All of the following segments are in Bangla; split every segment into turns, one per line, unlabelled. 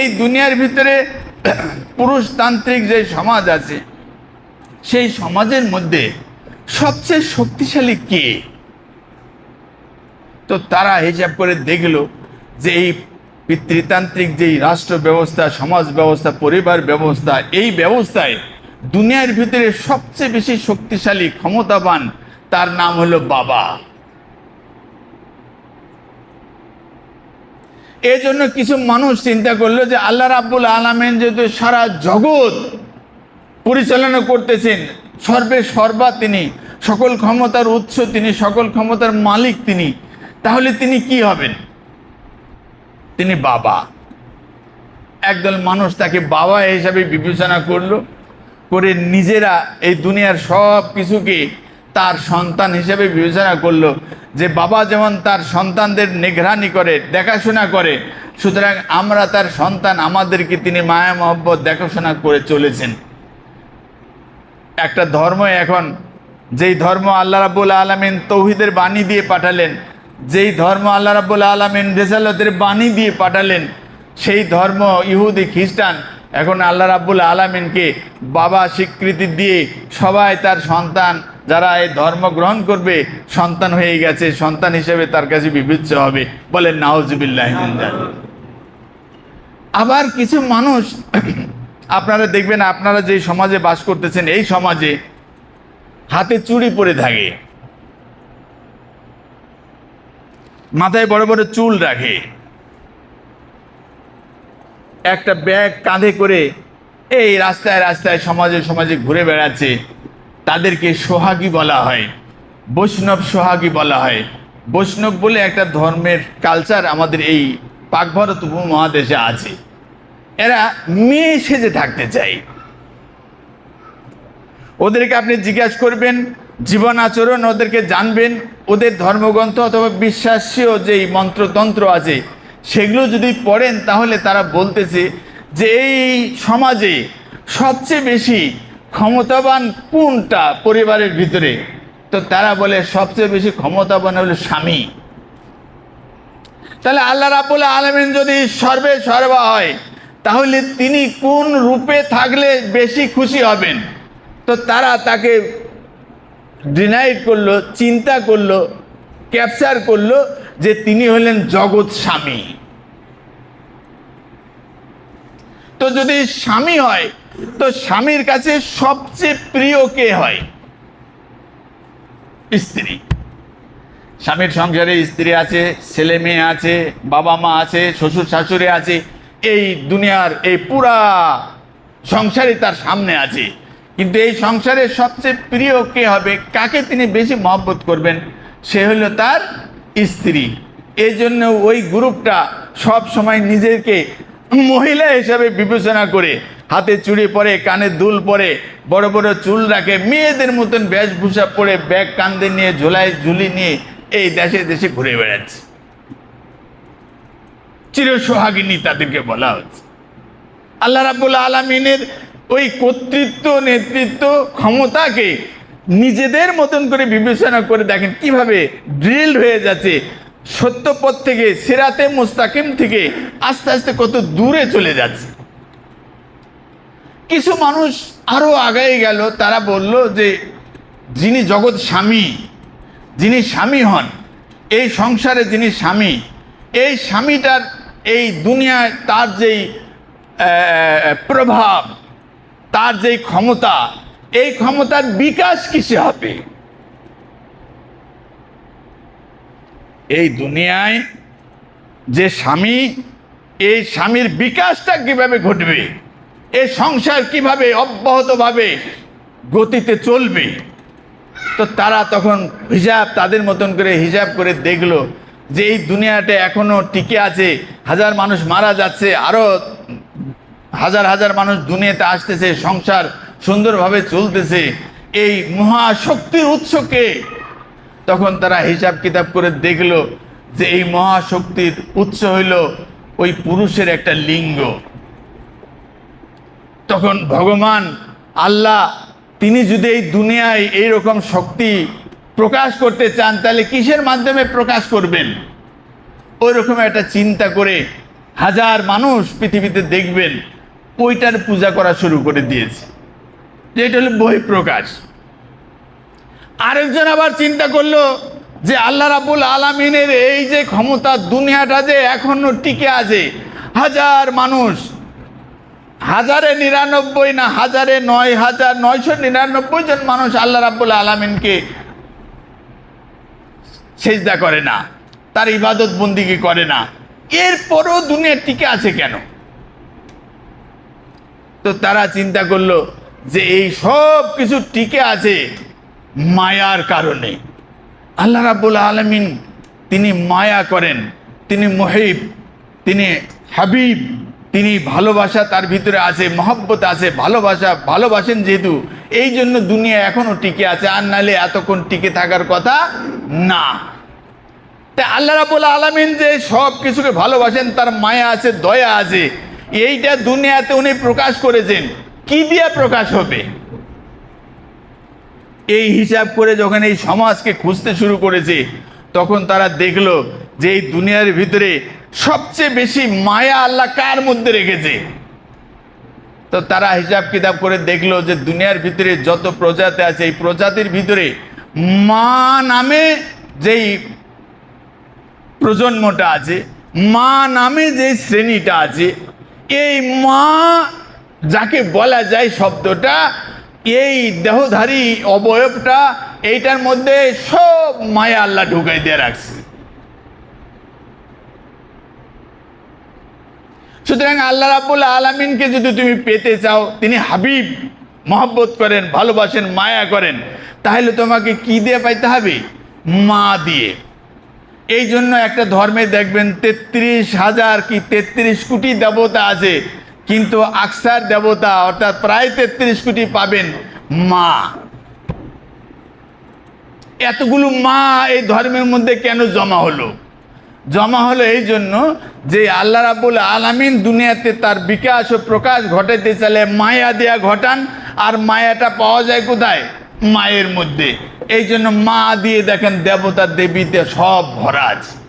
এই দুনিয়ার ভিতরে পুরুষতান্ত্রিক যে সমাজ আছে, সেই সমাজের মধ্যে সবচেয়ে শক্তিশালী কে? তো তারা হিসাব করে দেখল যে এই পিতৃতান্ত্রিক যেই রাষ্ট্র ব্যবস্থা সমাজ ব্যবস্থা পরিবার ব্যবস্থা, এই ব্যবস্থায় দুনিয়ার ভিতরে সবচেয়ে বেশি শক্তিশালী, ক্ষমতাবান, তার নাম হলো বাবা। এই জন্য কিছু মানুষ চিন্তা করল যে আল্লাহ রাব্বুল আলমেন যেহেতু সারা জগৎ পরিচালনা করতেছেন, সর্বে সর্বা তিনি, সকল ক্ষমতার উৎস তিনি, সকল ক্ষমতার মালিক তিনি, তাহলে তিনি কি হবেন? তিনি বাবা। একদল মানুষ তাকে বাবা হিসাবে বিবেচনা করল, করে নিজেরা এই দুনিয়ার সব কিছুকে তার সন্তান হিসেবে বিবেচনা করল যে বাবা যেমন তার সন্তানদের নিগরানি করে, দেখাশোনা করে, সুতরাং আমরা তার সন্তান আমাদেরকে তিনি মায়া, মহব্বত, দেখাশোনা করে চলেছেন। একটা ধর্ম এখন, যেই ধর্ম আল্লাহ রাবুল আলমিন তৌহিদের বাণী দিয়ে পাঠালেন, যেই ধর্ম আল্লাহ রাবুল আলমিন রেসালতের বাণী দিয়ে পাঠালেন, সেই ধর্ম ইহুদি, খ্রিস্টান, এখন আল্লাহ রাবুল আলমিনকে বাবা স্বীকৃতি দিয়ে সবাই তার সন্তান যারা এই ধর্ম গ্রহণ করবে, সন্তান হয়ে গেছে, সন্তান হিসেবে তার কাছে বিবেচ্য হবে। বলেন নাওজবিল্লাহ আবার কিছু মানুষ, আপনারা দেখবেন, আপনারা যে সমাজে বাস করতেছেন, এই সমাজে হাতে চুড়ি পরে থাকে। মাথায় বড় বড় চুল রাখে। একটা ব্যাগ কাঁধে করে এই রাস্তায় রাস্তায় সমাজে সমাজে ঘুরে বেড়াচ্ছে। তাদেরকে সোহাগী বলা হয়। বৈষ্ণব সোহাগী বলা হয়। বৈষ্ণব বলে একটা ধর্মের কালচার আমাদের এই পাক ভারত উপমহাদেশে আছে। এরা মেয়ে সেজে থাকতে চায়। ওদেরকে আপনি জিজ্ঞাসা করবেন, জীবন আচরণ ওদেরকে জানবেন, ওদের ধর্মগ্রন্থ অথবা বিশ্বাসীয় যেই মন্ত্রতন্ত্র আছে, সেগুলো যদি পড়েন তাহলে তারা বলতেছে যে এই সমাজে সবচেয়ে বেশি ক্ষমতাবান কোনটা পরিবারের ভিতরে? তো তারা বলে সবচেয়ে বেশি ক্ষমতাবান হলো স্বামী। তাহলে আল্লাহ রাবুল আলমিন যদি সর্বে সর্বা হয়, তাহলে তিনি কোন রূপে থাকলে বেশি খুশি হবেন? তো তারা তাকে ডিনাইড করল, চিন্তা করল ক্যাপচার করল যে তিনি হলেন জগৎ স্বামী। তো যদি স্বামী হয় তো স্বামীর কাছে সবচেয়ে প্রিয় কে হয়? স্ত্রী। স্বামীর সংসারে স্ত্রী আছে, ছেলে মেয়ে আছে, বাবা মা আছে, শ্বশুর শাশুড়ি আছে, এই দুনিয়ার, এই পুরা সংসারই তার সামনে আছে। কিন্তু এই সংসারে সবচেয়ে প্রিয় কে হবে, কাকে তিনি বেশি মহব্বত করবেন? সে হলো তার স্ত্রী। এই জন্য ওই গ্রুপটা সব সময় নিজেকে মহিলা হিসাবে বিবেচনা করে হাতে চুড়ি পরে, কানে দুল পরে, বড় বড় চুল রাখে, মেয়েদের মতন বেশভূষা পরে ব্যাগ কান্দে নিয়ে, ঝোলায় ঝুলি নিয়ে এই দেশে দেশে ঘুরে বেড়াচ্ছে। চির সোহাগিনী তাদেরকে বলা হচ্ছে। আল্লাহ রাবুল আলমিনের ওই কর্তৃত্ব, নেতৃত্ব, ক্ষমতাকে নিজেদের মতন করে বিবেচনা করে দেখেন কীভাবে ড্রিল হয়ে যাচ্ছে। সত্যপথ থেকে, সেরাতে মুস্তাকিম থেকে আস্তে আস্তে কত দূরে চলে যাচ্ছে। কিছু মানুষ আরও আগায় গেল, তারা বলল যে যিনি জগৎ স্বামী, যিনি স্বামী হন, এই সংসারে যিনি স্বামী, এই স্বামীটার এই দুনিয়ায় তার যেই প্রভাব, তার যেই ক্ষমতা, এই ক্ষমতার বিকাশ কিসে হবে? এই দুনিয়ায় যে স্বামী, এই স্বামীর বিকাশটা কীভাবে ঘটবে? এই সংসার কীভাবে অব্যাহতভাবে গতিতে চলবে? তো তারা তখন হিসাব তাদের মতন করে হিসাব করে দেখল যে এই দুনিয়াটা এখনও টিকে আছে, হাজার মানুষ মারা যাচ্ছে আরও হাজার হাজার মানুষ দুনিয়াতে আসতেছে, সংসার সুন্দরভাবে চলতেছে। এই মহাশক্তির উৎসকে তখন তারা হিসাব কিতাব করে দেখল যে এই মহাশক্তির উৎস হইল ওই পুরুষের একটা লিঙ্গ। তখন ভগবান আল্লাহ, তিনি যদি এই দুনিয়ায় এই রকম শক্তি প্রকাশ করতে চান, তাহলে কিসের মাধ্যমে প্রকাশ করবেন? ওই রকম একটা চিন্তা করে হাজার মানুষ পৃথিবীতে দেখবেন, ওইটার পূজা করা শুরু করে দিয়েছে। যেটা হলো বহিঃপ্রকাশ আরেকজন আবার চিন্তা করল যে আল্লাহ রাবুল আলমিনের এই যে ক্ষমতা দুনিয়াটা যে এখনও টিকে আছে, হাজার মানুষ হাজারে নিরানব্বই না হাজারে নয় হাজার নয়শো নিরানব্বই জন মানুষ আল্লাহ রাবুল আলমিনকে সেজদা করে না, তার ইবাদত বন্দিকে করে না, এরপরও দুনিয়া টিকে আছে কেন? তো তারা চিন্তা করল যে এই সব কিছু টিকে আছে মায়ার কারণে। আল্লাহ রাবুল আলমিন তিনি মায়া করেন, তিনি মহিব, তিনি হাবিব তিনি ভালোবাসা তার ভিতরে আছে, মহব্বত আছে, ভালোবাসা, ভালোবাসেন যেহেতু, এই জন্য দুনিয়া এখনও টিকে আছে, আর নাহলে এতক্ষণ টিকে থাকার কথা না। তা আল্লাহ রাবুল আলমিন যে সব কিছুকে ভালোবাসেন, তার মায়া আছে, দয়া আছে, এইটা দুনিয়াতে উনি প্রকাশ করেছেন। কি দিয়ে প্রকাশ হবে? এই হিসাব করে যখন এই সমাজকে খুঁজতে শুরু করেছে, তখন তারা দেখল যে এই দুনিয়ার ভিতরে সবচেয়ে বেশি মায়া আল্লাহ কার মধ্যে রেখেছে? তো তারা হিসাব কিতাব করে দেখল যে দুনিয়ার ভিতরে যত প্রজাতি আছে, এই প্রজাতির ভিতরে মা নামে যেই প্রজন্মটা আছে, মা নামে যে শ্রেণীটা আছে, এই মা যাকে বলা যায় শব্দটা, এই দেহধারী অবয়বটা, এইটার মধ্যে সব মায়া আল্লাহ ঢুকাই দিয়ে রাখছে। সুতরাং আল্লাহ রাবুল আলমিনকে যদি তুমি পেতে চাও, তিনি হাবিব, মহব্বত করেন, ভালোবাসেন, মায়া করেন, তাহলে তোমাকে কি দিয়ে পাইতে হবে? মা দিয়ে। এই জন্য একটা ধর্মে দেখবেন তেত্রিশ হাজার কি তেত্রিশ কোটি দেবতা আছে, কিন্তু আকসার দেবতা অর্থাৎ প্রায় তেত্রিশ কোটি পাবেন মা। এতগুলো মা এই ধর্মের মধ্যে কেন জমা হলো? জমা হলো এই জন্য যে আল্লাহ রাবুল আলামিন দুনিয়াতে তার বিকাশ ও প্রকাশ ঘটাইতে চাইলে মায়া দেয়া ঘটান, আর মায়াটা পাওয়া যায় কোথায়? মায়ের মধ্যে। এই জন্য মা দিয়ে দেখেন দেবতা দেবীতে সব ভরা আছে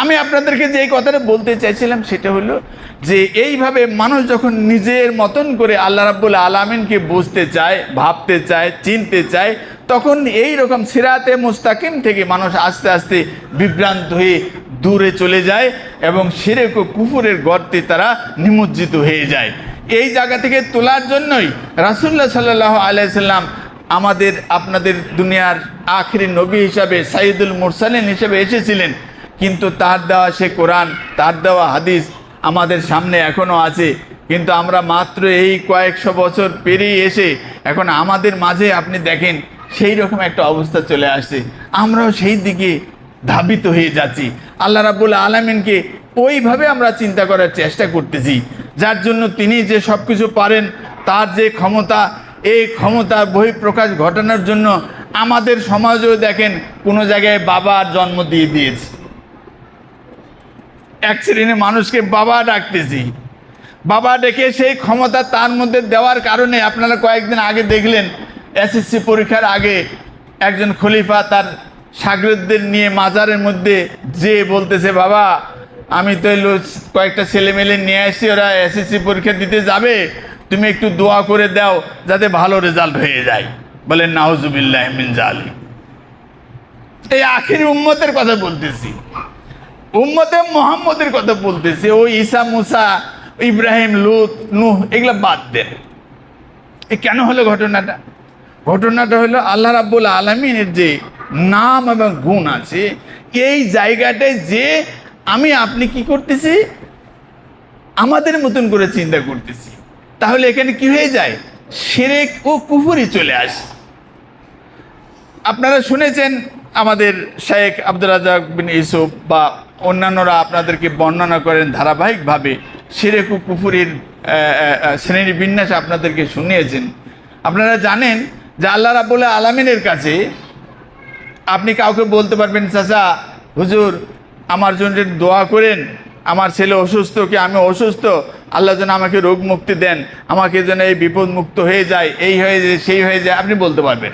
আমি আপনাদেরকে যে কথাটা বলতে চাইছিলাম সেটা হলো যে এইভাবে মানুষ যখন নিজের মতন করে আল্লাহ রাব্বুল আলামিনকে বুঝতে চায়, ভাবতে চায়, চিনতে চায়, তখন এই রকম সিরাতে মুস্তাকিম থেকে মানুষ আস্তে আস্তে বিভ্রান্ত হয়ে দূরে চলে যায় এবং সিরেক ও কুফুরের গর্তে তারা নিমজ্জিত হয়ে যায়। এই জায়গা থেকে তোলার জন্যই রাসুল্লাহ সাল্লাহ আলাইসাল্লাম আমাদের, আপনাদের দুনিয়ার আখরি নবী হিসাবে সাইদুল মুরসালিন হিসেবে এসেছিলেন। কিন্তু তার দেওয়া সে কোরআন, তার দেওয়া হাদিস আমাদের সামনে এখনও আছে। কিন্তু আমরা মাত্র এই কয়েকশো বছর পেরিয়ে এসে এখন আমাদের মাঝে আপনি দেখেন সেই রকম একটা অবস্থা চলে আসছে। আমরাও সেই দিকে ধাবিত হয়ে যাচ্ছি। আল্লাহ রাবুল আলমিনকে ওইভাবে আমরা চিন্তা করার চেষ্টা করতেছি। যার জন্য তিনি যে সব কিছু পারেন, তার যে ক্ষমতা, এই ক্ষমতার বহিঃপ্রকাশ ঘটানোর জন্য আমাদের সমাজেও দেখেন কোনো জায়গায় বাবার জন্ম দিয়ে দিয়েছে। এক শ্রেণির মানুষকে বাবা ডাকতেছি। বাবা ডেকে সেই ক্ষমতা তার মধ্যে দেওয়ার কারণে আপনারা কয়েকদিন আগে দেখলেন, এসএসসি পরীক্ষার আগে একজন খলিফা তার সাগরদের নিয়ে মাজারের মধ্যে যে বলতেছে, বাবা, আমি তো কয়েকটা ছেলে মেলে নিয়ে আসছি, ওরা এসএসসি পরীক্ষা দিতে যাবে, তুমি একটু দোয়া করে দাও যাতে ভালো রেজাল্ট হয়ে যায়। বলেন নাহজুবিল্লাহ মিন জালি এই আখির উম্মতের কথা বলতেছি। উম্মতে মোহাম্মদের কথা বলতেছে, ওই ঈসা, মুসা, ইব্রাহিম, লুত, নুহ, এগুলো বাদ দেন এ কেন হলো ঘটনাটা? ঘটনাটা হলো আল্লাহ রাব্বুল আলমিনের যে নাম এবং গুণ আছে, এই জায়গাটায় যে আমি, আপনি কি করতেছি? আমাদের মতন করে চিন্তা করতেছি। তাহলে এখানে কি হয়ে যায়? সেরেক ও কুফুরি চলে আসে। আপনারা শুনেছেন আমাদের শেখ আব্দুল রাজাক বিন ইউসুফ বা অন্যান্যরা আপনাদেরকে বর্ণনা করেন ধারাবাহিকভাবে সিরেকু কুফুরির আহ, আহ, আহ, শ্রেণি বিন্যাস আপনাদেরকে শুনিয়েছেন। আপনারা জানেন যে আল্লাহ রাবুল্লাহ আলমিনের কাছে আপনি কাউকে বলতে পারবেন চাচা হুজুর আমার জন্য দোয়া করেন আমার ছেলে অসুস্থ কি আমি অসুস্থ? আল্লাহ যেন আমাকে রোগ মুক্তি দেন আমাকে যেন এই বিপদ মুক্ত হয়ে যায় এই হয়ে যায় সেই হয়ে যায় আপনি বলতে পারবেন।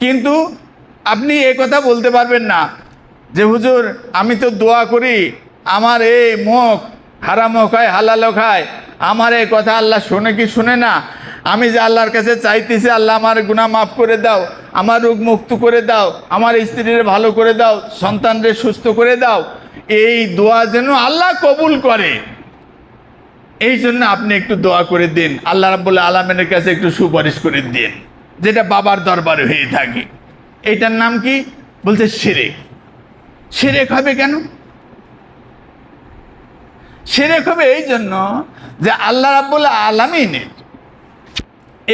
কিন্তু আপনি এ কথা বলতে পারবেন না। যে হুজুর, আমি তো দোয়া করি, আমার এই মুখ হারামও খায় হালালও খায় আমার এই কথা আল্লাহ শুনে কি শুনে না? আমি যে আল্লাহর কাছে চাইতেছি, আল্লাহ আমার গুণা মাফ করে দাও, আমার রোগ মুক্ত করে দাও, আমার স্ত্রীর ভালো করে দাও সন্তানদের সুস্থ করে দাও, এই দোয়া যেন আল্লাহ কবুল করে। এই জন্য আপনি একটু দোয়া করে দিন, আল্লাহ রাবুল্লাহ আলমেনের কাছে একটু সুপারিশ করে দিন, যেটা বাবার দরবারে হয়ে থাকে। এটার নাম কি? বলছে সেরেক সেরেক হবে কেন? সেরেক হবে এই জন্য যে আল্লাহ রাবুল্লাহ আলমিনের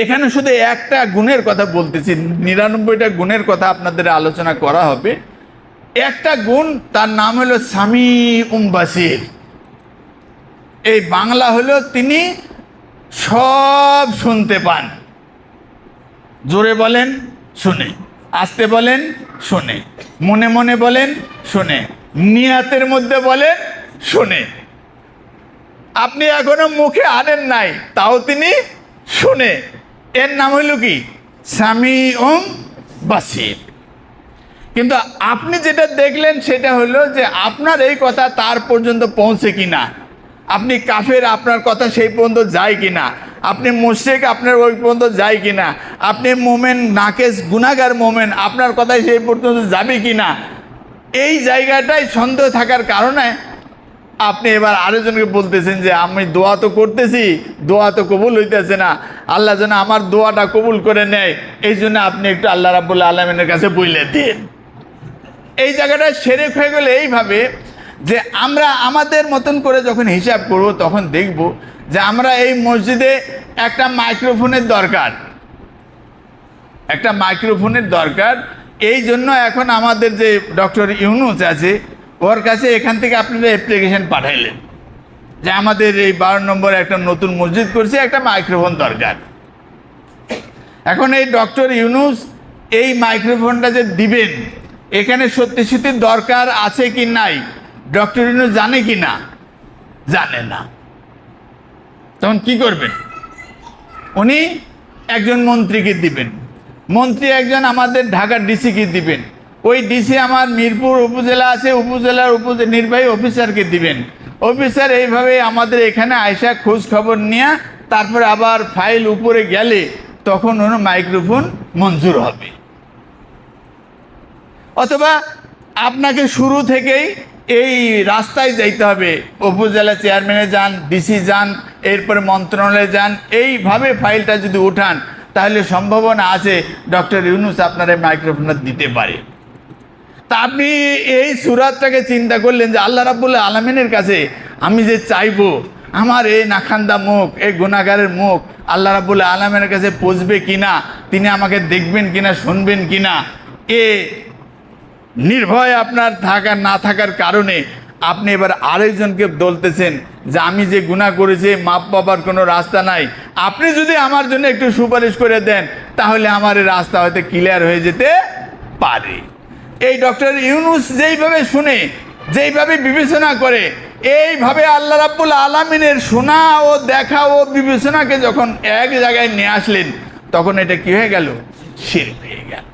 এখানে শুধু একটা গুণের কথা বলতেছি, নিরানব্বইটা গুণের কথা আপনাদের আলোচনা করা হবে। একটা গুণ, তার নাম হলো স্বামী উম্বাসির এই বাংলা হলো তিনি সব শুনতে পান। জোরে বলেন, শুনে। আসতে বলেন, শোনে। মনে মনে বলেন, শোনে। নিয়াতের মধ্যে বলেন, শোনে। আপনি এখনও মুখে আনেন নাই, তাও তিনি শুনে। এর নাম হইল কি? স্বামী ওম বাসির। কিন্তু আপনি যেটা দেখলেন সেটা হলো যে আপনার এই কথা তার পর্যন্ত পৌঁছে কিনা। আপনি কাফের, আপনার কথা সেই পর্যন্ত যায় কিনা। আপনি মুশেক আপনার ওই পর্যন্ত যায় কিনা? আপনি মোমেন, নাকেশ গুনাগার মোমেন, আপনার কথাই সেই পর্যন্ত যাবে কি না এই জায়গাটায় সন্দেহ থাকার কারণে আপনি এবার আরেকজনকে বলতেছেন যে, আমি দোয়া তো করতেছি, দোয়া তো কবুল হইতেছে না। আল্লাহ যেন আমার দোয়াটা কবুল করে নেয়। এই জন্য আপনি একটু আল্লাহ রাবুল্লাহ আলমিনের কাছে বইলে দিন। এই জায়গাটা সেরেক হয়ে গেলে এইভাবে যে, আমরা আমাদের মতন করে যখন হিসাব করব, তখন দেখব যে আমরা এই মসজিদে একটা মাইক্রোফোনের দরকার। একটা মাইক্রোফোনের দরকার। এই জন্য এখন আমাদের যে ডক্টর ইউনুস আছে, ওর কাছে এখান থেকে আপনারা অ্যাপ্লিকেশন পাঠাইলেন। যে আমাদের এই বারো নম্বর একটা নতুন মসজিদ করছে, একটা মাইক্রোফোন দরকার। এখন এই ডক্টর ইউনুস এই মাইক্রোফোনটা যে দিবেন, এখানে সত্যি সত্যি দরকার আছে কি নাই? ডক্টর ইউনুস জানে কি না? জানে না। তখন কি করবেন? উনি একজন মন্ত্রীকে দিবেন। মন্ত্রী একজন আমাদের ঢাকার ডিসিকে দিবেন। ওই ডিসি আমার মিরপুর উপজেলা আছে, উপজেলার উপজেলা নির্বাহী অফিসারকে দিবেন। অফিসার এইভাবে আমাদের এখানে আয়সা খোঁজ খবর নিয়ে তারপরে আবার ফাইল উপরে গেলে তখন ওর মাইক্রোফোন মঞ্জুর হবে। অথবা আপনাকে শুরু থেকেই এই রাস্তায় যাইতে হবে। উপজেলা চেয়ারম্যানে যান, ডিসি যান এরপরে মন্ত্রণালয়ে যান। এইভাবে ফাইলটা যদি উঠান, তাহলে সম্ভাবনা আছে ডক্টর ইউনুস আপনার এই দিতে পারে। তা আপনি এই সুরাতটাকে চিন্তা করলেন যে আল্লাহ রাবুল্লাহ আলমিনের কাছে আমি যে চাইব, আমার এই নাখান্দা মুখ, এই গুণাগারের মুখ আল্লাহ রাবুল্লাহ আলমের কাছে পৌঁছবে কিনা, তিনি আমাকে দেখবেন কিনা, শুনবেন কিনা, এ নির্ভয় আপনার থাকার, না থাকার কারণে আপনি এবার আরেকজনকে বলতেছেন যে আমি যে গুণা করেছি মাপ পাবার কোনো রাস্তা নাই। আপনি যদি আমার জন্য একটু সুপারিশ করে দেন, তাহলে আমার এই রাস্তা হয়তো ক্লিয়ার হয়ে যেতে পারে। এই ডক্টর ইউনুস যেইভাবে শুনে, যেইভাবে বিবেচনা করে, এইভাবে আল্লাহ রাব্বুল আলমিনের শোনা ও দেখা ও বিবেচনাকে যখন এক জায়গায় নিয়ে আসলেন, তখন এটা কি হয়ে গেল? শির হয়ে গেল।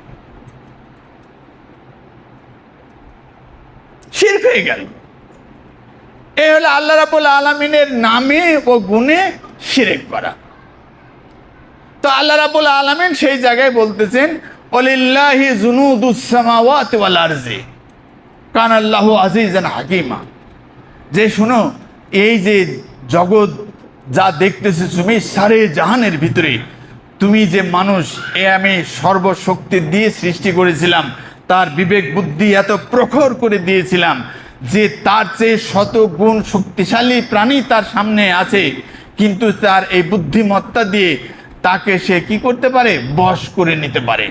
শিরক হয়ে গেল। এই হলো আল্লাহ রাবুল আলমিনের নামে ও গুণে শিরেক করা। তো আল্লাহ রাবুল আলমিন সেই জায়গায় বলতেছেন অলিল্লাহি জুনুদুসামাওয়াত ওয়াল আরজি কান আল্লাহ আজিজান হাকিমা। যে শুনো, এই যে জগৎ যা দেখতেছে তুমি, সারে জাহানের ভিতরে, তুমি যে মানুষ, এ আমি সর্বশক্তি দিয়ে সৃষ্টি করেছিলাম, তার বিবেক বুদ্ধি এত প্রখর করে দিয়েছিলাম যে তার চেয়ে শত গুণ শক্তিশালী প্রাণী তার সামনে আছে, কিন্তু তার এই বুদ্ধিমত্তা দিয়ে তাকে সে কি করতে পারে? বশ করে নিতে পারে।